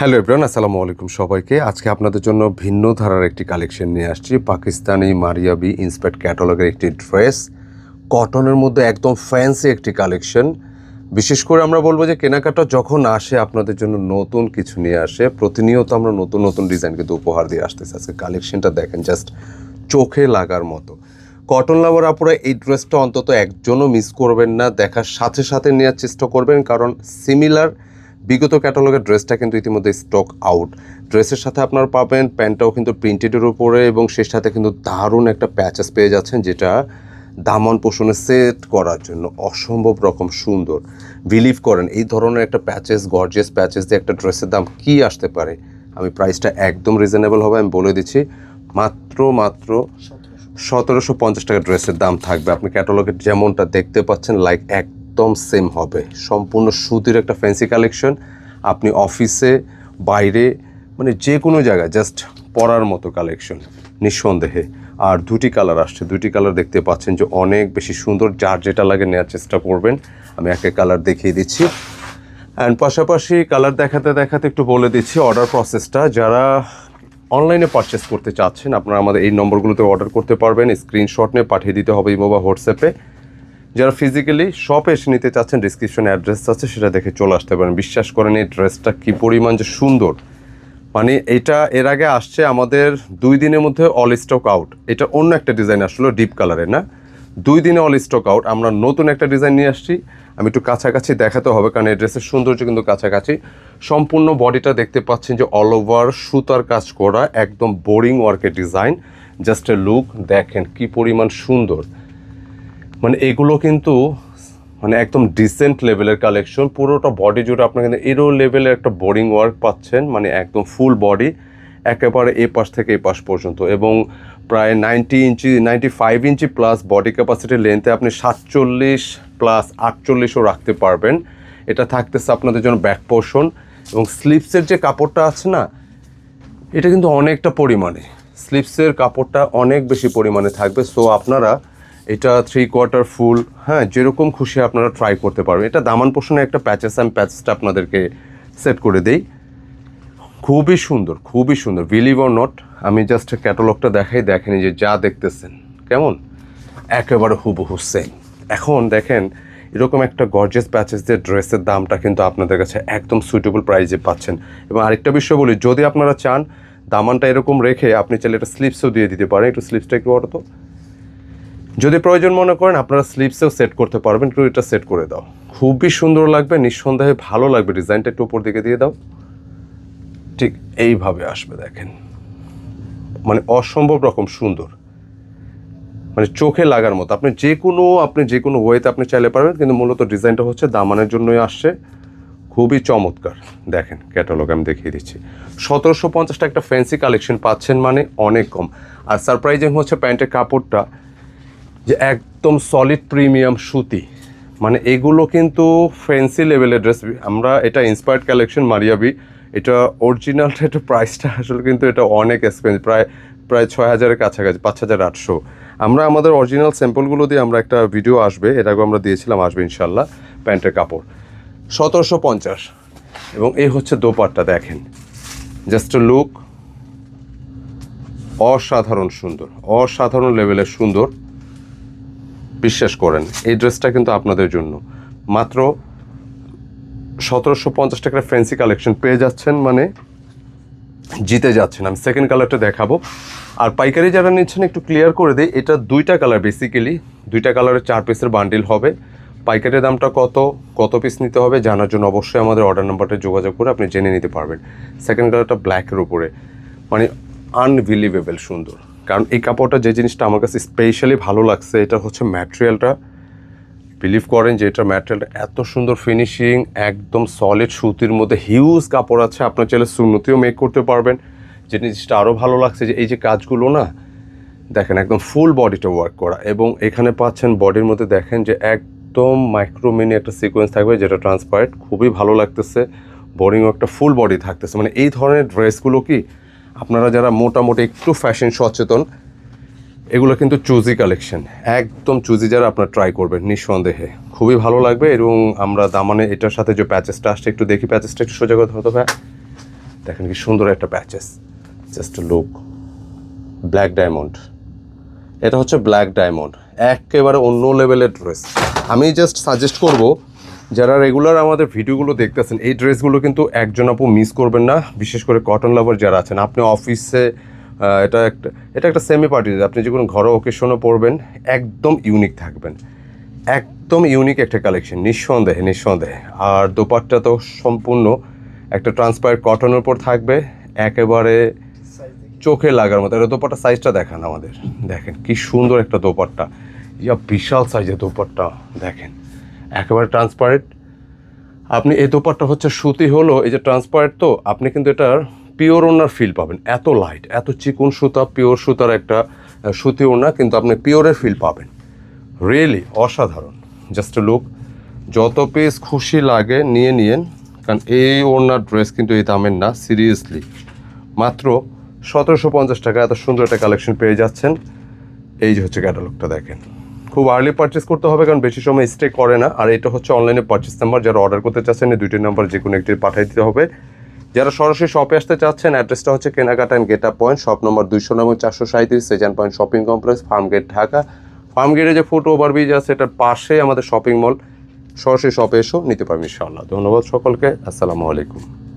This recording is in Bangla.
হ্যালো এভরান আসসালামু আলাইকুম সবাইকে। আজকে আপনাদের জন্য ভিন্ন ধারার একটি কালেকশন নিয়ে আসছি। পাকিস্তানি মারিয়াবি ইন্সপেক্ট ক্যাটালগের একটি ড্রেস। কটনের মধ্যে একদম ফ্যান্সি একটি কালেকশন। বিশেষ করে আমরা বলব যে কেনাকাটা যখন আসে, আপনাদের জন্য নতুন কিছু নিয়ে আসে, প্রতিনিয়ত আমরা নতুন নতুন ডিজাইন কিন্তু উপহার দিয়ে আসতেছি। আজকে কালেকশনটা দেখেন জাস্ট চোখে লাগার মতো। কটন লাভার আপুরা এই ড্রেসটা অন্তত একজনও মিস করবেন না। দেখার সাথে সাথে নেওয়ার চেষ্টা করবেন, কারণ সিমিলার বিগত ক্যাটালগের ড্রেসটা কিন্তু ইতিমধ্যে স্টক আউট ড্রেসের সাথে আপনারা পাবেন প্যান্টটাও কিন্তু প্রিন্টেডের উপরে এবং সেই সাথে কিন্তু দারুণ একটা প্যাচেস পেয়ে যাচ্ছেন যেটা দামন পোষণে সেট করার জন্য অসম্ভব রকম সুন্দর। বিলিভ করেন এই ধরনের একটা প্যাচেস গর্জিয়াস প্যাচেস দিয়ে একটা ড্রেসের দাম কি আসতে পারে? আমি প্রাইসটা একদম রিজনেবল হবে আমি বলে দিচ্ছি মাত্র মাত্র সতেরোশো। পঞ্চাশ টাকা ড্রেসের দাম থাকবে। আপনি ক্যাটালগে যেমনটা দেখতে পাচ্ছেন লাইক একদম সেম হবে। সম্পূর্ণ সুতির একটা ফ্যান্সি কালেকশন আপনি অফিসে বাইরে মানে যে কোনো জায়গায় জাস্ট পরার মতো কালেকশন নিঃসন্দেহে। আর দুটি কালার আসছে। দুটি কালার দেখতে পাচ্ছেন যে অনেক বেশি সুন্দর। যার যেটা লাগে নেওয়ার চেষ্টা করবেন। আমি একটা কালার দেখিয়ে দিচ্ছি। অ্যান্ড পাশাপাশি কালার দেখাতে দেখাতে একটু বলে দিচ্ছি অর্ডার প্রসেসটা যারা অনলাইনে পারচেস করতে চাচ্ছেন, আপনারা আমাদের এই নম্বরগুলোতে অর্ডার করতে পারবেন। স্ক্রিনশট নিয়ে পাঠিয়ে দিতে হবে ইমো বা হোয়াটসঅ্যাপে যারা ফিজিক্যালি শপে এসে নিতে চাচ্ছেন ডিসক্রিপশনে অ্যাড্রেস আছে, সেটা দেখে চলে আসতে পারেন। বিশ্বাস করেন, এই ড্রেসটা কী পরিমাণ যে সুন্দর। মানে এটা এর আগে আসছে আমাদের দুই দিনের মধ্যে অল স্টক আউট এটা অন্য একটা ডিজাইন আসলো ডিপ কালারের না? দুই দিনে অল স্টক আউট আমরা নতুন একটা ডিজাইন নিয়ে আসছি। আমি একটু কাছাকাছি দেখাতে হবে, কারণ এই ড্রেসের সৌন্দর্য কিন্তু কাছাকাছি। সম্পূর্ণ বডিটা দেখতে পাচ্ছেন যে অল ওভার সুতার কাজ করা, একদম বোরিং ওয়ার্কের ডিজাইন জাস্ট এ লুক দেখেন কি পরিমাণ সুন্দর। মানে এগুলো কিন্তু মানে একদম ডিসেন্ট লেভেলের কালেকশন পুরোটা বডি জুড়ে আপনার কিন্তু এরো লেভেলের একটা বোরিং ওয়ার্ক পাচ্ছেন মানে একদম ফুল বডি একেবারে এ পাশ থেকে এ পাশ পর্যন্ত। এবং প্রায় ninety inch ninety five inch plus body ক্যাপাসিটির লেন্থে আপনি সাতচল্লিশ প্লাস আটচল্লিশও রাখতে পারবেন। এটা থাকতেছে আপনাদের জন্য ব্যাক পোর্শন এবং স্লিপসের যে কাপড়টা আছে না, এটা কিন্তু অনেকটা পরিমাণে। স্লিপসের কাপড়টা অনেক বেশি পরিমাণে থাকবে। সো আপনারা এটা থ্রি কোয়ার্টার ফুল হ্যাঁ যেরকম খুশি আপনারা ট্রাই করতে পারবেন। এটা দামান পোষণে একটা প্যাচেস আমি প্যাচেসটা আপনাদেরকে সেট করে দেই। খুবই সুন্দর খুবই সুন্দর। বিলিভ অর নট আমি জাস্ট ক্যাটালগটা দেখাই, দেখেনি যে যা দেখতেছেন। কেমন? একেবারে হুবহু সেম এখন দেখেন, এরকম একটা গর্জেস প্যাচেসদের ড্রেসের দামটা কিন্তু আপনাদের কাছে একদম সুইটেবল প্রাইজে পাচ্ছেন। এবং আরেকটা বিষয় বলি, যদি আপনারা চান, দামানটা এরকম রেখে আপনি চাইলে এটা স্লিপসও দিয়ে দিতে পারেন। একটু স্লিপসটা একটু তো যদি প্রয়োজন মনে করেন, আপনারা স্লিপসেও সেট করতে পারবেন একটু এটা সেট করে দাও। খুবই সুন্দর লাগবে, নিঃসন্দেহে ভালো লাগবে, ডিজাইনটা একটু উপর দিকে দিয়ে দাও। ঠিক এইভাবে আসবে, দেখেন। মানে অসম্ভব রকম সুন্দর। মানে চোখে লাগার মতো। আপনি যে কোনো, আপনি যে কোনো ওয়েতে আপনি চাইলে পারবেন, কিন্তু মূলত ডিজাইনটা হচ্ছে দামানের জন্যই আসছে। খুবই চমৎকার। দেখেন ক্যাটালগ আমি দেখিয়ে দিচ্ছি। সতেরোশো পঞ্চাশটা একটা ফ্যান্সি কালেকশন পাচ্ছেন মানে অনেক কম। আর সারপ্রাইজিং হচ্ছে প্যান্টের কাপড়টা। যে একদম সলিড প্রিমিয়াম সুতি। মানে এগুলো কিন্তু ফ্যান্সি লেভেলের ড্রেস আমরা এটা ইন্সপায়ার্ড কালেকশন মারিয়াবি এটা অরিজিনালটা এটা প্রাইসটা আসলে কিন্তু এটা অনেক এক্সপেন্সিভ প্রায় প্রায় ছয় হাজারের কাছাকাছি, পাঁচ হাজার আটশো। আমরা আমাদের অরিজিনাল স্যাম্পলগুলো দিয়ে আমরা একটা ভিডিও আসবে। আগে আমরা দিয়েছিলাম, আসবে ইনশাল্লাহ প্যান্টের কাপড়। সতেরোশো পঞ্চাশ। এবং এই হচ্ছে দোপাট্টা, দেখেন। জাস্ট লুক অসাধারণ সুন্দর, অসাধারণ লেভেলের সুন্দর। বিশ্বাস করেন, এই ড্রেসটা কিন্তু আপনাদের জন্য। মাত্র সতেরোশো পঞ্চাশ টাকার ফ্যান্সি কালেকশন পেয়ে যাচ্ছেন মানে জিতে যাচ্ছেন। আমি সেকেন্ড কালারটা দেখাবো। আর পাইকারি যারা নিচ্ছেন, একটু ক্লিয়ার করে দিই, এটা দুইটা কালার বেসিক্যালি দুইটা কালারের চার পিসের বান্ডিল হবে। পাইকারি দামটা কত কত পিস নিতে হবে, জানার জন্য অবশ্যই আমাদের অর্ডার নাম্বারটা যোগাযোগ করে আপনি জেনে নিতে পারবেন। সেকেন্ড কালারটা ব্ল্যাকের উপরে মানে আনবিলিভেবল সুন্দর। কারণ এই কাপড়টা যে জিনিসটা আমার কাছে স্পেশালি ভালো লাগছে, এটা হচ্ছে ম্যাটেরিয়ালটা বিলিভ করেন যে এটা ম্যাটেরিয়ালটা এত সুন্দর ফিনিশিং একদম সলিড সুতির মধ্যে হিউজ কাপড় আছে, আপনার চাইলে সুন্নতিও মেক করতে পারবেন। যে জিনিসটা আরও ভালো লাগছে যে এই যে কাজগুলো না, দেখেন একদম ফুল বডিটা ওয়ার্ক করা এবং এখানে পাচ্ছেন বডির মধ্যে দেখেন যে একদম মাইক্রোমিনি একটা সিকোয়েন্স থাকবে যেটা ট্রান্সপারেন্ট খুবই ভালো লাগতেছে। বোরিংও একটা ফুল বডি থাকতেছে। মানে এই ধরনের ড্রেসগুলো কি আপনারা যারা মোটামুটি একটু ফ্যাশন সচেতন, এগুলো কিন্তু চুজি কালেকশন একদম চুজি যারা আপনারা ট্রাই করবেন নিঃসন্দেহে। খুবই ভালো লাগবে এবং আমরা দামানে এটার সাথে যে প্যাচেসটা আসছে, একটু দেখি প্যাচেসটা একটু সোজা কথা হতো ভাই। দেখেন কি সুন্দর একটা patches just look black diamond এটা হচ্ছে ব্ল্যাক ডায়মন্ড একেবারে অন্য লেভেলের ড্রেস আমি জাস্ট সাজেস্ট করব যারা রেগুলার আমাদের ভিডিওগুলো দেখতেছেন, এই ড্রেসগুলো কিন্তু একজন আপু মিস করবেন না। বিশেষ করে কটন লাভার যারা আছেন, আপনি অফিসে এটা একটা এটা একটা সেমি পার্টি আপনি যে কোনো ঘরে ওকেশনে পরবেন, একদম ইউনিক থাকবেন। একদম ইউনিক একটা কালেকশন নিঃসন্দেহে নিঃসন্দেহে। আর দোপাট্টা তো সম্পূর্ণ একটা ট্রান্সপায়ার কটনের উপর থাকবে, একেবারে চোখে লাগার মতো। এটা দোপাট্টা সাইজটা দেখান আমাদের। দেখেন কি সুন্দর একটা দোপাট্টা। ইয়া, বিশাল সাইজের দোপাট্টা। দেখেন একেবারে ট্রান্সপারেন্ট আপনি এই দোপাট্টা হচ্ছে সুতি হলো, এই যে ট্রান্সপারেন্ট তো, আপনি কিন্তু এটার পিওর ওনার ফিল পাবেন। এত লাইট এত চিকন সুতা পিওর সুতার একটা সুতি ওনা কিন্তু আপনি পিওরের ফিল পাবেন। রিয়েলি অসাধারণ। জাস্ট লুক যত পিস খুশি লাগে, নিয়ে নিয়েন, কারণ এই ওনার ড্রেস কিন্তু এই দামের না সিরিয়াসলি মাত্র সতেরোশো পঞ্চাশ টাকা, এত সুন্দর একটা কালেকশন পেয়ে যাচ্ছেন। এই যে হচ্ছে ক্যাটালগটা দেখেন। খুব আর্লি পারচেস করতে হবে, কারণ বেশি সময় স্টে করে না। আর এটা হচ্ছে অনলাইনে পারচেস নাম্বার যারা অর্ডার করতে চাচ্ছেন, এই দুইটি নাম্বার যে কোনো একটি পাঠিয়ে দিতে হবে। যারা সরাসরি শপে আসতে চাচ্ছেন অ্যাড্রেসটা হচ্ছে কেনাকাটা and gate up point shop number দুইশো নম্বর চারশো সাঁত্রিশ Sezan point shopping complex farm gate Dhaka. Farm গেটে যে ফুট ওভারব্রিজ আছে এটার পাশে আমাদের শপিং মল সরাসরি শপে এসেও নিতে পারবেন ইনশাআল্লাহ। ধন্যবাদ সকলকে, আসসালামু আলাইকুম।